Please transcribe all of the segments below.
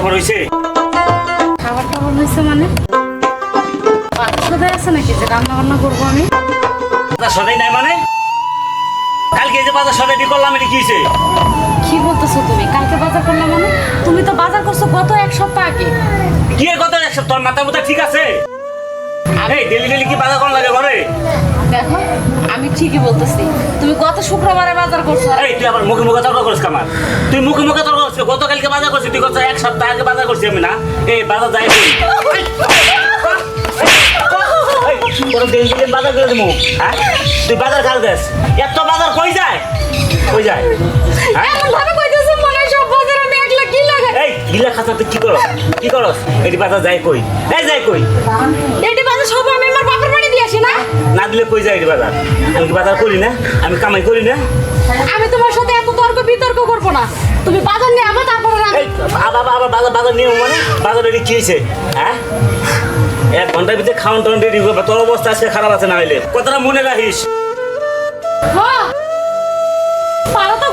খাবার হয়েছে খাবার টাবার হয়েছে মানে? বাচ্চাদের আছে নাকি যে রান্না বান্না করব আমি? সদাই নাই মানে? কালকে যে বাজার সদাইটি করলাম এটা কি হয়েছে কি বলতেছো তুমি? কালকে বাজার করলাম মানে? তুমি তো বাজার করছ গত এক সপ্তাহ আগে। কি এর কথা একশো তোর মাথা মুথা ঠিক আছে? এই ডেলি ডেলি কি বাজার করা লাগে ঘরে? দেখো, আমি ঠিকই বলতেছি। তুমি গত শুক্রবারে বাজার করছ। এই, তুই আবার মুখে মুখে তর্ক করিস কামার তুই মুখে মুখে তর্ক করছিস গতকালকে বাজার করছিস তুই কত এক সপ্তাহ আগে বাজার করছিস আমি না? এই, বাজার যাই বাজার করে দেবো হ্যাঁ? তুই বাজার খাল দেস এত বাজার কই যায়? কই যায় হ্যাঁ এমন ভাবে কইতেছো মনে হয় সব বাজার আমি একলা কি লাগে এই গিলা খাতা তুই কি করস? কি করস? এটি বাজার যাই কই? এই যাই কই? এটি বাজার সব আমি আমার বাপের বাড়ি দিয়ে আসি না? না দিলে কই যায় এটি বাজার? আমি কি বাজার করি না? আমি কামাই করি না? আমি তোমার সাথে এত তর্ক বিতর্ক করব না। তুমি বাজার নিয়ে আমার তারপরে এই আবার আবার বাজার বাজার নিয়ম মানে? বাজার রেডি কি হয়েছে? হ্যাঁ? এক ঘণ্টার ভিতরে খাওয়ান টাউন রেডি করবে। তোর অবস্থা আজকে খারাপ আছে না হইলে। কথাটা মনে রাখিস। হ্যাঁ। পাড়া তো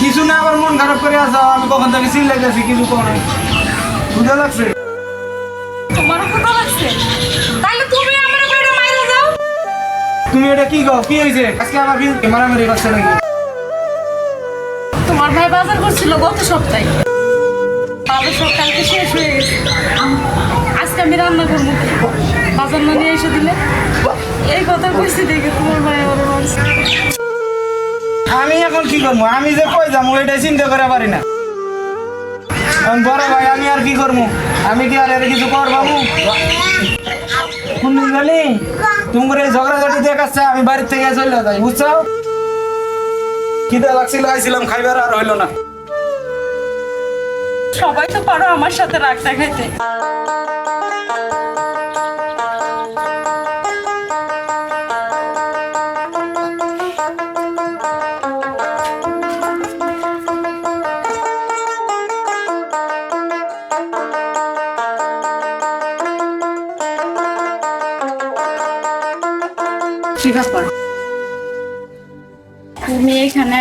কিছু না আবার মন খারাপ করে আসো আমি কখন থেকে চিল্লাই গেছি কিছু কোনো বুঝা লাগছে লাগছে তুমি এটা কি গো কি হয়েছে আজকে আমার কি মারামারি করছে নাকি তোমার ভাই বাজার করছিল গত সপ্তাহে। বাজার সব শেষ হয়ে গেছে। আজকে আমি রান্না করব? বাজার নিয়ে এসে দিলে? এই কথা কইছি দেখে তোমার ভাই আমার আমি এখন কি করব? আমি যে কই যাব, এটাই চিন্তা করে পারি না। বড় ভাই, আমি আর কি করব? আমি কি আর এর কিছু করবাবু শুনি জানি? তুমি করে ঝগড়াঝাটি দেখাচ্ছে, আমি বাড়ির থেকে চলে যাই, বুঝছ? খিদে লাগছিল, আইছিলাম, খাইবার আর হইল না। সবাই তো পারো আমার সাথে রাগ দেখাইতে।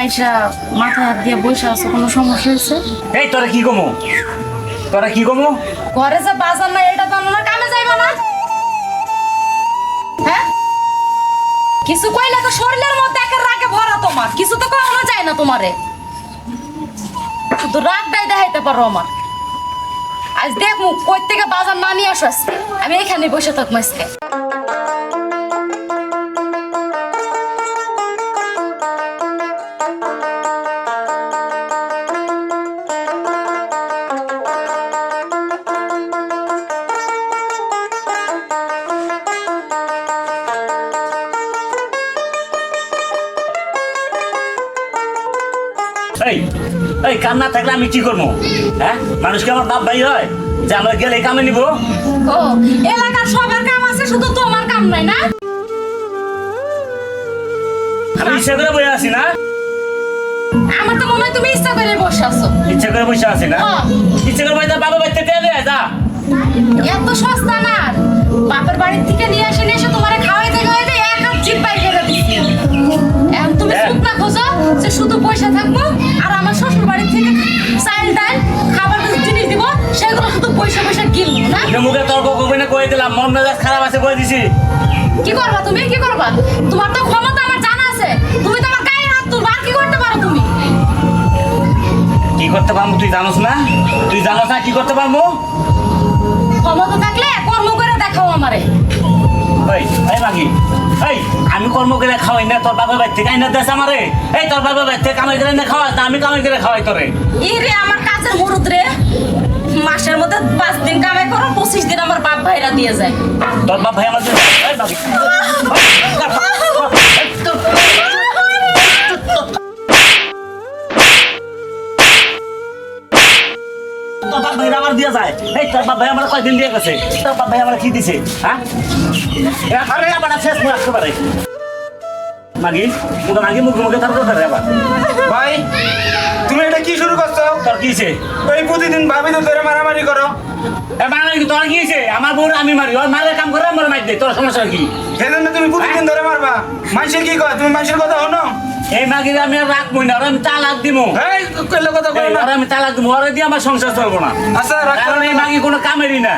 আইসা মাথা হাত দিয়ে বসে আছো কোনো সমস্যা হয়েছে? এই তোরা কি কমো? তোরা কি কমো? ঘরে যে বাজার নাই এটা জানো না কামে যাইবা না। হ্যাঁ? কিছু কইলে তো শরীরের মধ্যে একের রাগে ভরা তোমার কিছু তো কখনো যায় না তোমারে। শুধু রাগটাই দেখাইতে পারো আমার। আজ দেখ মুখ কই থেকে বাজার না নিয়ে আসো আজকে। আমি এখানে বসে থাকব আজকে। এই কাম না থাকলে আমি কি করব? হ্যাঁ? মানুষকে আমার বাপ ভাই হয়? যে আমরা গেলে কামে নিব? ও এলাকার সবার কাম আছে শুধু তোমার কাম নাই না? আমি ইচ্ছা করে বসে আছি না? আমার তো মনে হয় তুমি ইচ্ছা করে বসে আছো। ইচ্ছা করে বসে আছি না। ইচ্ছা করে বসে বাবা বাড়িতে দেয় যা। এত সস্তা না। বাপের বাড়ির থেকে নিয়ে আসে নিয়ে এসে তোমারে খাওয়াইতে এখন তুমি হ্যাঁ। না খোঁজো যে শুধু পয়সা থাকব আর আমার শ্বশুর বাড়ির থেকে চাইল ডাল খাবার জিনিস দিব সেগুলো শুধু পয়সা পয়সা কিনবো না? মুখে তর্ক করবি না করে দিলাম। মন মেজাজ খারাপ আছে করে দিছি। কি করবা তুমি? কি করবা? তোমার তো ক্ষমতা আমার জানা আছে। তুমি তো আমার গায়ে হাত তুলবা আর কি করতে পারো তুমি? কি করতে পারব তুই জানোস না? তুই জানোস না কি করতে পারব? ক্ষমতা থাকলে কর্ম করে দেখাও আমারে। এই এই মাগি এই আমি কর্ম করে খাওয়াই না তোর বাবার বাড়ি থেকে আইনা দেশ আমারে। এই তোর বাবার বাড়ি থেকে কামাই করে না খাওয়াই তা আমি কামাই করে খাওয়াই তোরে। ই রে আমার কাজের মুরুদ রে। মাসের মধ্যে পাঁচ দিন কামাই করো পঁচিশ দিন আমার বাপ ভাইরা দিয়ে যায়। তোর বাপ ভাই আমার এই মাগি। তোর বাপ ভাইরা আমার দিয়ে যায়। এই তোর বাপ ভাই আমার কয়দিন দিয়ে গেছে? তোর বাপ ভাই আমার কি দিছে? হ্যাঁ? আরে আবার শেষ করে আসতে পারে। মাগি মুখে মাগি মুখে মুখে তার কথা রে আবার। ভাই তুমি এটা কি শুরু করছ? তোর কি হইছে? এই প্রতিদিন ভাবি তো ধরে মারামারি করো। এ কি? তোর কি হইছে? আমার বউ আমি মারি। ওর মারের কাম করে আমার মারি দে। তোর সমস্যা কি? সেজন্য তুমি প্রতিদিন ধরে মারবা। মানুষের কি কয়? তুমি মানুষের কথা হনো এই মাগির আমি আর রাখব না আমি তালাক দিব এই কইলে কথা কই না। আমি তালাক দিব ওরে দিয়ে আমার সংসার চলবো না। আচ্ছা কারণ এই মাগি কোনো কামেরই না।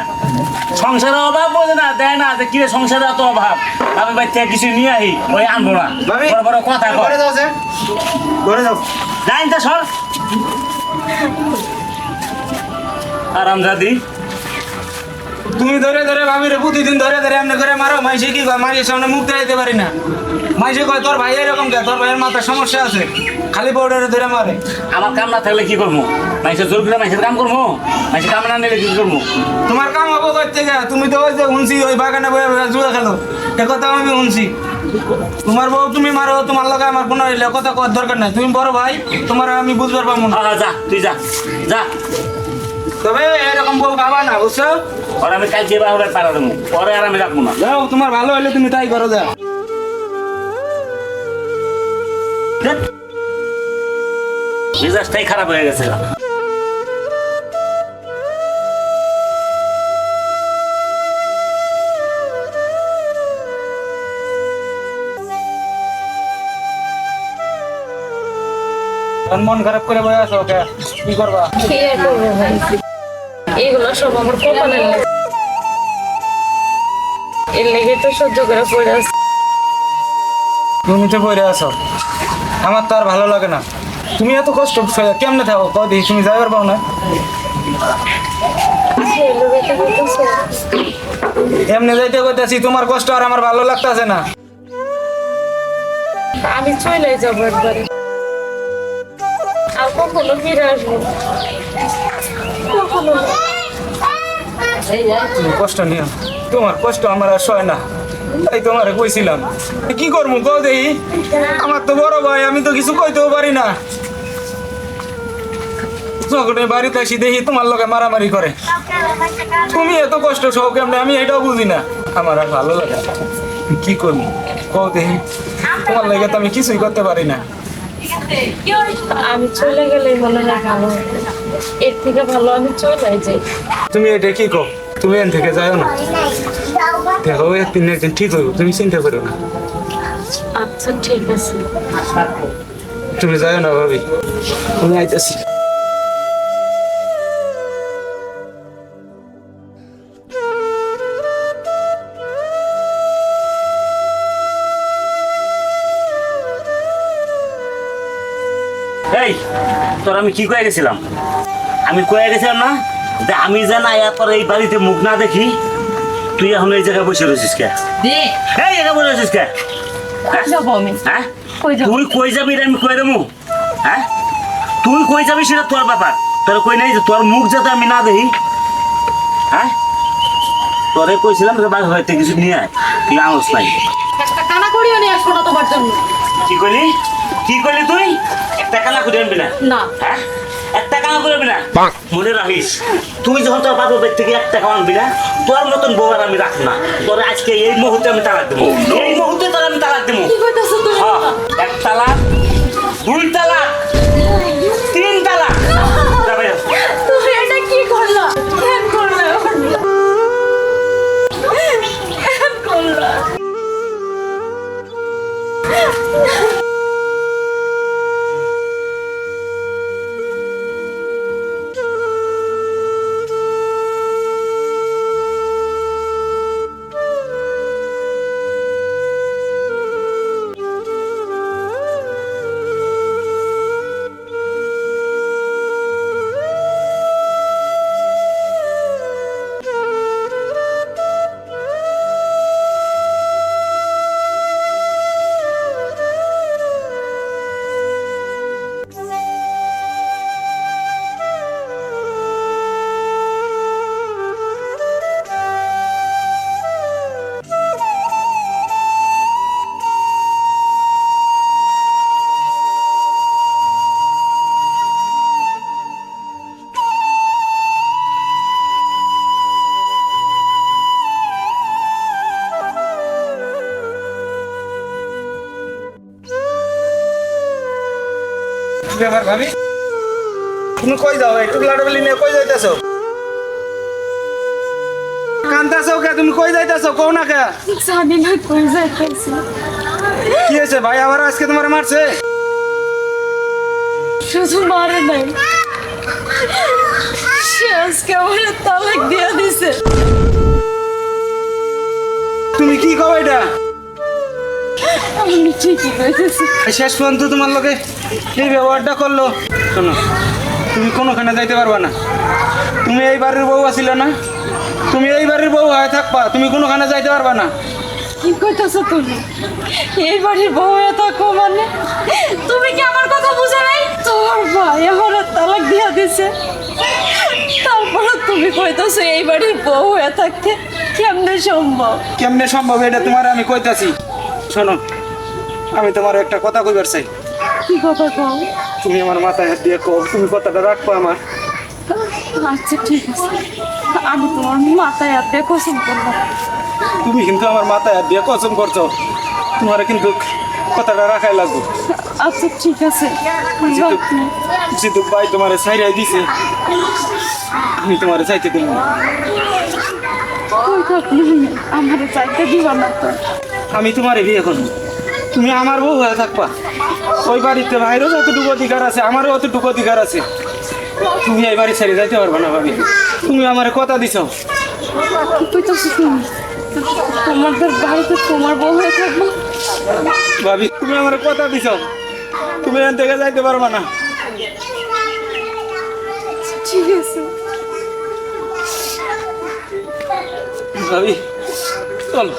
সংসারের অভাব বোঝে না দেয় না যে কি রে সংসারের এত অভাব। আমি থেকে কিছু নিয়ে আহি ওই আনব না। বড় বড় কথা ঘরে যাও ঘরে যাও। জানি তো সর। আরাম দাদি তুমি ধরে ধরে ভাবিরে প্রতিদিন ধরে ধরে এমনি করে মারো মাইসে কি কয়? মাইসের সামনে মুখ দেখাইতে পারি না। মাইসে কয় তোর ভাই এরকম কে? তোর ভাইয়ের মাথার সমস্যা আছে। খালি পাউডারে ধরে মারে। আমার কাম না থাকলে কি করব? মাইসে জোর করে মাইসের কাম করব? মাইসে কাম না নিলে কি করব? তোমার কাম হব করতে গা তুমি তো ওই যে শুনছি ওই বাগানে বয়ে জুয়া খেলো। এ কথা আমি শুনছি তোমার বউ তুমি মারো তোমার লগে আমার কোনো কথা কওয়ার দরকার নাই। তুমি বড় ভাই তোমার আমি বুঝবার পাবো না। যা তুই যা যা। তবে এরকম বউ খাবা না বুঝছ? আর আমি কালকে বাহুরে পারা দেবো। পরে আর আমি রাখব না। যাও তোমার ভালো হলে তুমি তাই করো যা ধ্যাৎ। মেজাজটাই খারাপ হয়ে গেছে। তখন মন খারাপ করে বয়ে আসো ওকে? কি করবা? কি আর করব ভাই এগুলো সব আমার কপালের লেগে। এর লেগে তো সহ্য করে পড়ে আছে। তুমি তো বইরে আসো আমার তো আর ভালো লাগে না। তুমি এত কষ্ট কেমনে থাকো? কদি তুমি যাইবার পাও না? এমনি যাইতে কইতাছি তোমার কষ্ট আর আমার ভালো লাগতাছে না। আমি চলে যাব একবারে। কষ্ট নিও। তোমার কষ্ট আমার আর সয় না। তাই তোমারে কইছিলাম। কি করব কও দেই? আমার তো বড় ভাই, আমি তো কিছু কইতেও পারি না। যখন বাড়িতে আসি দেখি তোমার লোকে মারামারি করে। তুমি এত কষ্ট সহ কেমনে? আমি এটাও বুঝি না। আমার আর ভালো লাগে কি করব কও দেখি তোমার লেগে তো আমি কিছুই করতে পারি না। আমি চলে গেলে মনে হয় ভালো এর থেকে ভালো আমি চলে যাই। তুমি এটা কি কো তুমি এখান থেকে যাও না? দেখো একদিন তিন একদিন ঠিক হইব তুমি চিন্তা করো না। আচ্ছা ঠিক আছে। তুমি যাও না ভাবি। আমি আইতাছি। তোর আমি কি কয়ে গেছিলাম? আমি কয়ে গেছিলাম না যে আমি যেন আয়া তোর এই বাড়িতে মুখ না দেখি তুই এখন এই জায়গায় বসে রয়েছিস কে? এই জায়গায় বসে রয়েছিস কে? হ্যাঁ? হ্যাঁ? তুই কই যাবি রে আমি কই দেবো? হ্যাঁ? তুই কই যাবি সেটা তোর ব্যাপার। তোর কই নাই যে তোর মুখ যাতে আমি না দেখি? হ্যাঁ? তোরে কইছিলাম যে বাড়ি হয়তো কিছু নিয়ে আয়। তুই নাই। একটা কানা করিও নিয়ে আসব না তোমার জন্য। কি করলি কি করলি তুই? একটা কানা করে আনবি না? না। হ্যাঁ? একটা কানা করে আনবি না? মনে রাখিস তুই যখন তোর বাবার বাড়ি থেকে এক টাকা আনবি না তোর মতন বউ আর আমি রাখ না। তোর আজকে এই মুহূর্তে আমি তালাক দেবো। এই মুহূর্তে তোর আমি তালাক দেবো। হ্যাঁ এক তালাক দুই তালাক তিন তালাক। যাবে তুমি ভাবি? তুমি কই যাও? একটু লাডবলি নিয়ে কই যাইতেছো? কান্তাছো কে? তুমি কই যাইতেছো? কও না কে? জানি না কই যাইতেছি। কি হয়েছে ভাই? আবার আজকে তোমার মারছে? শুধু মারে নাই। সে আজকে আমার তালাক দিয়ে দিছে। তুমি কি কও এটা? শেষ পর্যন্ত তোমার লোকে এই ব্যবহারটা করল? শোনো তুমি কোনোখানে যাইতে পারবা না। তুমি এই বাড়ির বউ আছিলে না? তুমি এই বাড়ির বউ হয়ে থাকবা তুমি কোনোখানে যাইতে পারবা না। কি কইতাছো তুমি? এই বাড়ির বউ হয়ে থাকো মানে? তুমি কি আমার কথা বুঝে নাই? তোর ভাই আমার তালাক দিয়া দিছে। তারপরে তুমি কইতাছো এই বাড়ির বউ হয়ে থাকতে কেমনে সম্ভব? কেমনে সম্ভব এটা তোমার আমি কইতাছি। শোনো আমি তোমার একটা কথা কইবার চাই। কি কথা কও? তুমি আমার মাথায় হাত দিয়ে কও তুমি কথাটা রাখব আমার। আচ্ছা ঠিক আছে। আমি তোমার মাথায় হাত দিয়ে কসম করলাম তুমি কিন্তু আমার মাথায় হাত দিয়ে কসম করছ। তোমার কিন্তু কথাটা রাখাই লাগবে। আচ্ছা ঠিক আছে। রাখি। ভাই তোমার সাইরাই দিছে। আমি তোমার চাইতে দিলাম। আমার চাইতে দিবা না তো। আমি তোমার বিয়ে করব। তুমি আমার বউ হয়ে থাকবা। ওই বাড়িতে ভাইরও যতটুকু অধিকার আছে আমারও অতটুকু অধিকার আছে। তুমি এই বাড়ি ছেড়ে যাইতে পারবে না ভাবি। তুমি আমার কথা দিছ। কইতাছো তুমি তোমাদের বাড়িতে তোমার বউ হয়ে থাকব? ভাবি তুমি আমার কথা দিছ। তুমি এখান থেকে যাইতে পারবে না। ঠিক আছে ভাবি চলো।